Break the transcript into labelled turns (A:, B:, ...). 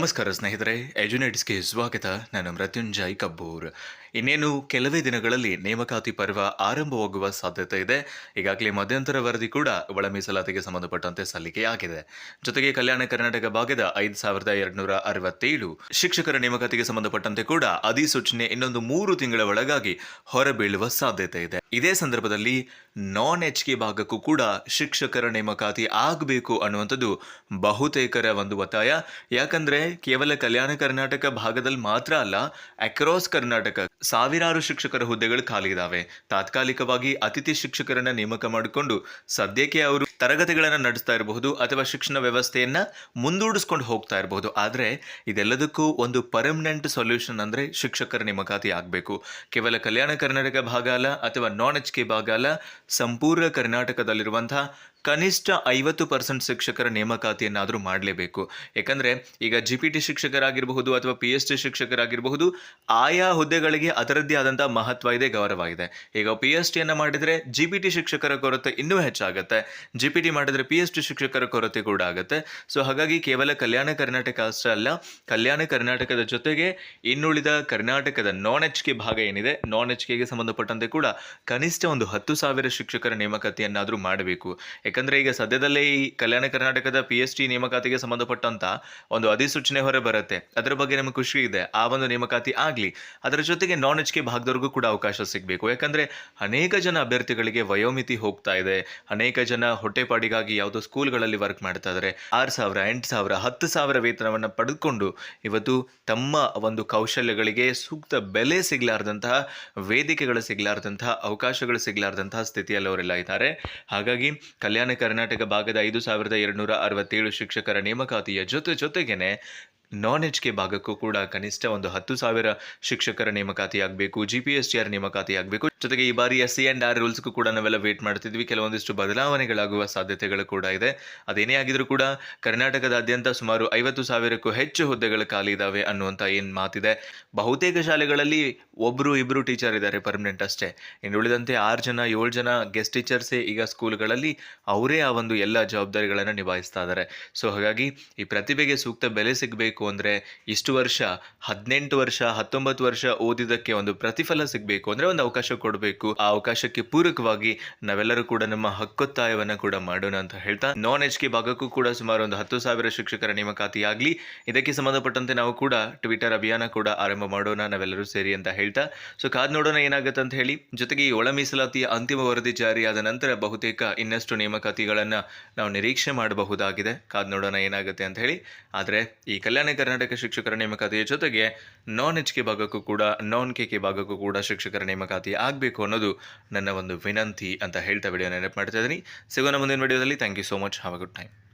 A: ನಮಸ್ಕಾರ ಸ್ನೇಹಿತರೆ ಎಜುನೇಟ್ಸ್ಗೆ ಸ್ವಾಗತ. ನಾನು ಮೃತ್ಯುಂಜಯ್ ಕಬ್ಬೂರ್. ಇನ್ನೇನು ಕೆಲವೇ ದಿನಗಳಲ್ಲಿ ನೇಮಕಾತಿ ಪರ್ವ ಆರಂಭವಾಗುವ ಸಾಧ್ಯತೆ ಇದೆ. ಈಗಾಗಲೇ ಮಧ್ಯಂತರ ವರದಿ ಕೂಡ ಒಳ ಮೀಸಲಾತಿಗೆ ಸಂಬಂಧಪಟ್ಟಂತೆ ಸಲ್ಲಿಕೆಯಾಗಿದೆ ಜೊತೆಗೆ ಕಲ್ಯಾಣ ಕರ್ನಾಟಕ ಭಾಗದ ಐದು ಸಾವಿರದ ಎರಡುನೂರ ಅರವತ್ತೇಳು ಶಿಕ್ಷಕರ ನೇಮಕಾತಿಗೆ ಸಂಬಂಧಪಟ್ಟಂತೆ ಕೂಡ ಅಧಿಸೂಚನೆ ಇನ್ನೊಂದು ಮೂರು ತಿಂಗಳ ಒಳಗಾಗಿ ಹೊರಬೀಳುವ ಸಾಧ್ಯತೆ ಇದೆ. ಇದೇ ಸಂದರ್ಭದಲ್ಲಿ ನಾನ್ ಎಚ್ ಕೆ ಭಾಗಕ್ಕೂ ಕೂಡ ಶಿಕ್ಷಕರ ನೇಮಕಾತಿ ಆಗಬೇಕು ಅನ್ನುವಂಥದ್ದು ಬಹುತೇಕರ ಒಂದು ಒತ್ತಾಯ. ಯಾಕಂದ್ರೆ ಕೇವಲ ಕಲ್ಯಾಣ ಕರ್ನಾಟಕ ಭಾಗದಲ್ಲಿ ಮಾತ್ರ ಅಲ್ಲ ಅಕ್ರಾಸ್ ಕರ್ನಾಟಕ ಸಾವಿರಾರು ಶಿಕ್ಷಕರ ಹುದ್ದೆಗಳು ಖಾಲಿ ಇದಾವೆ ತಾತ್ಕಾಲಿಕವಾಗಿ ಅತಿಥಿ ಶಿಕ್ಷಕರನ್ನ ನೇಮಕ ಮಾಡಿಕೊಂಡು ಸದ್ಯಕ್ಕೆ ಅವರು ತರಗತಿಗಳನ್ನ ನಡೆಸ್ತಾ ಇರಬಹುದು ಅಥವಾ ಶಿಕ್ಷಣ ವ್ಯವಸ್ಥೆಯನ್ನ ಮುಂದೂಡಿಸ್ಕೊಂಡು ಹೋಗ್ತಾ ಇರಬಹುದು. ಆದ್ರೆ ಇದೆಲ್ಲದಕ್ಕೂ ಒಂದು ಪರ್ಮನೆಂಟ್ ಸೊಲ್ಯೂಷನ್ ಅಂದ್ರೆ ಶಿಕ್ಷಕರ ನೇಮಕಾತಿ ಆಗಬೇಕು. ಕೇವಲ ಕಲ್ಯಾಣ ಕರ್ನಾಟಕ ಭಾಗ ಅಲ್ಲ ಅಥವಾ ನಾನ್ ಎಚ್ ಕೆ ಭಾಗ ಅಲ್ಲ, ಸಂಪೂರ್ಣ ಕರ್ನಾಟಕದಲ್ಲಿರುವಂತಹ ಕನಿಷ್ಠ ಐವತ್ತು ಪರ್ಸೆಂಟ್ ಶಿಕ್ಷಕರ ನೇಮಕಾತಿಯನ್ನಾದರೂ ಮಾಡಲೇಬೇಕು. ಯಾಕಂದರೆ ಈಗ ಜಿ ಪಿ ಟಿ ಶಿಕ್ಷಕರಾಗಿರಬಹುದು ಅಥವಾ ಪಿ ಎಚ್ ಡಿ ಶಿಕ್ಷಕರಾಗಿರಬಹುದು, ಆಯಾ ಹುದ್ದೆಗಳಿಗೆ ಅದರದ್ದೇ ಆದಂಥ ಮಹತ್ವ ಇದೆ, ಗೌರವ ಇದೆ. ಈಗ ಪಿ ಎಚ್ ಡಿಯನ್ನು ಮಾಡಿದರೆ ಜಿ ಪಿ ಟಿ ಶಿಕ್ಷಕರ ಕೊರತೆ ಇನ್ನೂ ಹೆಚ್ಚಾಗುತ್ತೆ. ಜಿ ಪಿ ಟಿ ಮಾಡಿದರೆ ಪಿ ಎಚ್ ಡಿ ಶಿಕ್ಷಕರ ಕೊರತೆ ಕೂಡ ಆಗುತ್ತೆ. ಸೊ ಹಾಗಾಗಿ ಕೇವಲ ಕಲ್ಯಾಣ ಕರ್ನಾಟಕ ಅಷ್ಟೇ ಅಲ್ಲ, ಕಲ್ಯಾಣ ಕರ್ನಾಟಕದ ಜೊತೆಗೆ ಇನ್ನುಳಿದ ಕರ್ನಾಟಕದ ನಾನ್ ಎಚ್ ಕೆ ಭಾಗ ಏನಿದೆ ನಾನ್ ಎಚ್ ಕೆಗೆ ಸಂಬಂಧಪಟ್ಟಂತೆ ಕೂಡ ಕನಿಷ್ಠ ಒಂದು ಹತ್ತು ಸಾವಿರ ಶಿಕ್ಷಕರ ನೇಮಕಾತಿಯನ್ನಾದರೂ ಮಾಡಬೇಕು. ಯಾಕಂದ್ರೆ ಈಗ ಸದ್ಯದಲ್ಲೇ ಈ ಕಲ್ಯಾಣ ಕರ್ನಾಟಕದ ಪಿ ಎಚ್ ಡಿ ನೇಮಕಾತಿಗೆ ಸಂಬಂಧಪಟ್ಟಂತ ಒಂದು ಅಧಿಸೂಚನೆ ಹೊರ ಬರುತ್ತೆ. ಅದರ ಬಗ್ಗೆ ನಮಗೆ ಖುಷಿ ಇದೆ? ಆ ಒಂದು ನೇಮಕಾತಿ ಆಗಲಿ. ಅದರ ಜೊತೆಗೆ ನಾನ್ ಎಚ್ ಕೆ ಭಾಗದವ್ರಿಗೂ ಕೂಡ ಅವಕಾಶ ಸಿಗಬೇಕು. ಯಾಕಂದ್ರೆ ಅನೇಕ ಜನ ಅಭ್ಯರ್ಥಿಗಳಿಗೆ ವಯೋಮಿತಿ ಹೋಗ್ತಾ ಇದೆ. ಅನೇಕ ಜನ ಹೊಟ್ಟೆಪಾಡಿಗಾಗಿ ಯಾವುದೋ ಸ್ಕೂಲ್ಗಳಲ್ಲಿ ವರ್ಕ್ ಮಾಡ್ತಾ ಇದ್ದಾರೆ ಆರು ಸಾವಿರ, ಎಂಟು ಸಾವಿರ, ಹತ್ತು ಸಾವಿರ ವೇತನವನ್ನು ಪಡೆದುಕೊಂಡು ಇವತ್ತು ತಮ್ಮ ಒಂದು ಕೌಶಲ್ಯಗಳಿಗೆ ಸೂಕ್ತ ಬೆಲೆ ಸಿಗಲಾರ್ದಂತಹ, ವೇದಿಕೆಗಳು ಸಿಗಲಾರ್ದಂತಹ, ಅವಕಾಶಗಳು ಸಿಗಲಾರ್ದಂತಹ ಸ್ಥಿತಿಯಲ್ಲಿ ಅವರೆಲ್ಲ ಇದ್ದಾರೆ. ಹಾಗಾಗಿ ಕಲ್ಯಾಣ ಕರ್ನಾಟಕ ಭಾಗದ ಐದು ಸಾವಿರದ ಎರಡುನೂರ ಅರವತ್ತೇಳು ಶಿಕ್ಷಕರ ನೇಮಕಾತಿಯ ಜೊತೆ ಜೊತೆಗೇನೆ ನಾನ್ ಎಜ್ ಕೆ ಭಾಗಕ್ಕೂ ಕೂಡ ಕನಿಷ್ಠ ಒಂದು ಹತ್ತು ಸಾವಿರ ಶಿಕ್ಷಕರ ನೇಮಕಾತಿ ಆಗಬೇಕು G P S T R ನೇಮಕಾತಿ ಆಗಬೇಕು ಜೊತೆಗೆ ಈ ಬಾರಿ ಎಸ್ ಸಿ ಆ್ಯಂಡ್ ಆರ್ ರೂಲ್ಸ್ಗೂ ಕೂಡ ನಾವೆಲ್ಲ ವೇಟ್ ಮಾಡ್ತಿದ್ವಿ. ಕೆಲವೊಂದಿಷ್ಟು ಬದಲಾವಣೆಗಳಾಗುವ ಸಾಧ್ಯತೆಗಳು ಕೂಡ ಇದೆ. ಅದೇನೇ ಆಗಿದ್ರೂ ಕೂಡ ಕರ್ನಾಟಕದಾದ್ಯಂತ ಸುಮಾರು ಐವತ್ತು ಸಾವಿರಕ್ಕೂ ಹೆಚ್ಚು ಹುದ್ದೆಗಳು ಖಾಲಿ ಇದಾವೆ ಅನ್ನುವಂಥ ಏನು ಮಾತಿದೆ. ಬಹುತೇಕ ಶಾಲೆಗಳಲ್ಲಿ ಒಬ್ಬರು ಇಬ್ಬರು ಟೀಚರ್ ಇದ್ದಾರೆ ಪರ್ಮನೆಂಟ್ ಅಷ್ಟೇ. ಇನ್ನು ಉಳಿದಂತೆ ಆರು ಜನ, ಏಳು ಜನ ಗೆಸ್ಟ್ ಟೀಚರ್ಸೇ ಈಗ ಸ್ಕೂಲ್ಗಳಲ್ಲಿ ಅವರೇ ಆ ಒಂದು ಎಲ್ಲ ಜವಾಬ್ದಾರಿಗಳನ್ನು ನಿಭಾಯಿಸ್ತಾ ಇದ್ದಾರೆ. ಸೊ ಹಾಗಾಗಿ ಈ ಪ್ರತಿಭೆಗೆ ಸೂಕ್ತ ಬೆಲೆ ಸಿಗಬೇಕು ಅಂದರೆ ಇಷ್ಟು ವರ್ಷ, ಹದಿನೆಂಟು ವರ್ಷ, ಹತ್ತೊಂಬತ್ತು ವರ್ಷ ಓದಿದ್ದಕ್ಕೆ ಒಂದು ಪ್ರತಿಫಲ ಸಿಗಬೇಕು ಅಂದರೆ ಒಂದು ಅವಕಾಶ ಕೊಡಬೇಕು. ಆ ಅವಕಾಶಕ್ಕೆ ಪೂರಕವಾಗಿ ನಾವೆಲ್ಲರೂ ಕೂಡ ನಮ್ಮ ಹಕ್ಕೊತ್ತಾಯವನ್ನು ಕೂಡ ಮಾಡೋಣ ಅಂತ ಹೇಳ್ತಾ ನಾನ್ ಎಚ್ ಕೆ ಭಾಗಕ್ಕೂ ಕೂಡ ಸುಮಾರು ಒಂದು ಹತ್ತು ಸಾವಿರ ಶಿಕ್ಷಕರ ನೇಮಕಾತಿಯಾಗಲಿ. ಇದಕ್ಕೆ ಸಂಬಂಧಪಟ್ಟಂತೆ ನಾವು ಕೂಡ ಟ್ವಿಟರ್ ಅಭಿಯಾನ ಕೂಡ ಆರಂಭ ಮಾಡೋಣ, ನಾವೆಲ್ಲರೂ ಸೇರಿ ಅಂತ ಹೇಳ್ತಾ. ಸೊ ಕಾದ್ ನೋಡೋಣ ಏನಾಗುತ್ತೆ ಅಂತ ಹೇಳಿ, ಜೊತೆಗೆ ಈ ಒಳ ಮೀಸಲಾತಿಯ ಅಂತಿಮ ವರದಿ ಜಾರಿಯಾದ ನಂತರ ಬಹುತೇಕ ಇನ್ನಷ್ಟು ನೇಮಕಾತಿಗಳನ್ನು ನಾವು ನಿರೀಕ್ಷೆ ಮಾಡಬಹುದಾಗಿದೆ. ಕಾದ್ ನೋಡೋಣ ಏನಾಗುತ್ತೆ ಅಂತ ಹೇಳಿ. ಆದರೆ ಈ ಕಲ್ಯಾಣ ಕರ್ನಾಟಕ ಶಿಕ್ಷಕರ ನೇಮಕಾತಿಯ ಜೊತೆಗೆ ನಾನ್ ಎಚ್ ಕೆ ಭಾಗಕ್ಕೂ ಕೂಡ ನಾನ್ ಕೆ ಕೆ ಭಾಗಕ್ಕೂ ಕೂಡ ಶಿಕ್ಷಕರ ನೇಮಕಾತಿ ಆಗಬೇಕು ಅನ್ನೋದು ನನ್ನ ಒಂದು ವಿನಂತಿ ಅಂತ ಹೇಳ್ತಾ ವಿಡಿಯೋ ನೆನಪು ಮಾಡ್ತಾ ಇದ್ದೀನಿ. ಸಿಗೋಣ ಮುಂದಿನ ವಿಡಿಯೋದಲ್ಲಿ. Thank you so much have a good time